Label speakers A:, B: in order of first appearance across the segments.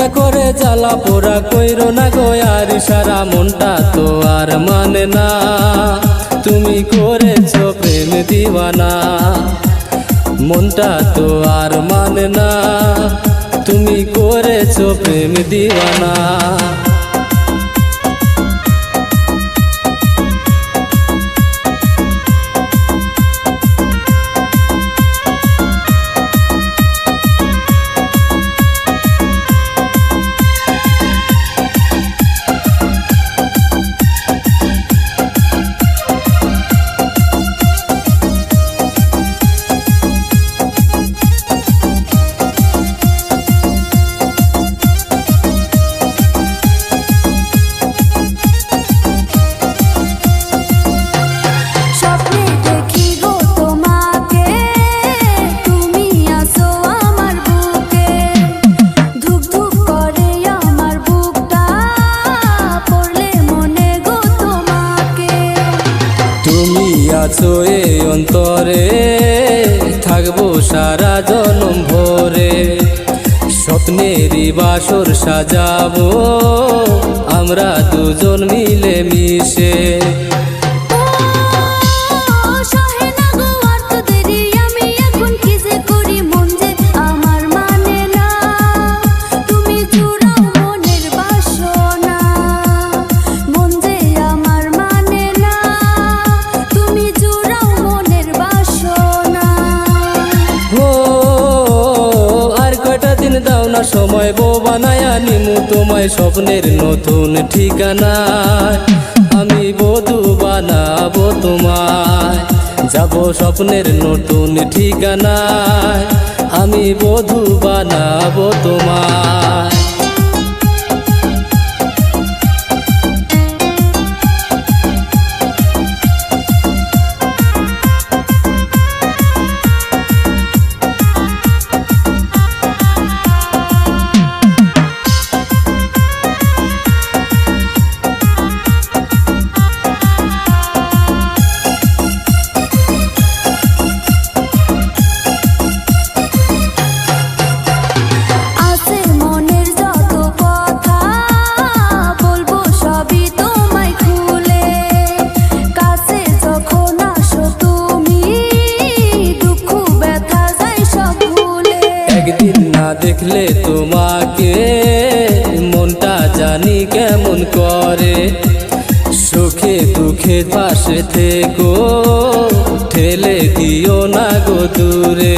A: বুকটা করে জ্বালা পোড়া কইরো না গো আর সারা মনটা তো আর মানে না। তুমি করেছ প্রেম দিওয়ানা, মনটা তো আর মানে না। তুমি করেছ প্রেম দিওয়ানা। আছো এ অন্তরে থাকব সারা জনম ভরে। স্বপ্নের বাসর সাজাবো আমরা দুজন মিলে মিশে সময় বো বানায় নিমু তোমায় স্বপ্নের নতুন ঠিকানা আমি বধু বানাবো তোমায়, যাব স্বপ্নের নতুন ঠিকানায়। আমি বধু বানাবো তোমায়। দেখলে তোমাকে, মনটা জানি কেমন করে। সুখে দুঃখে পাশে থেকো, ঠেলে দিও না গো দূরে।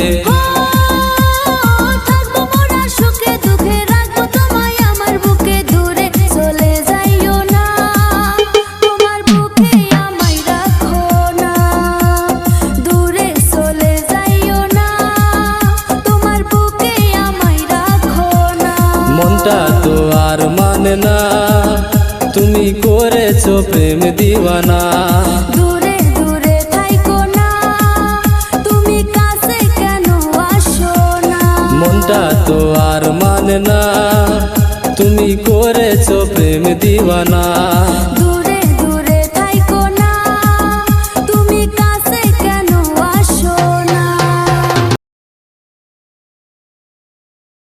A: করেছ প্রেম দিওয়ানা।
B: দূরে দূরে থাইকো না। তুমি কাছে কেন আসো না?
A: মনটা তো আর মানে না। তুমি করেছ প্রেম দিওয়ানা।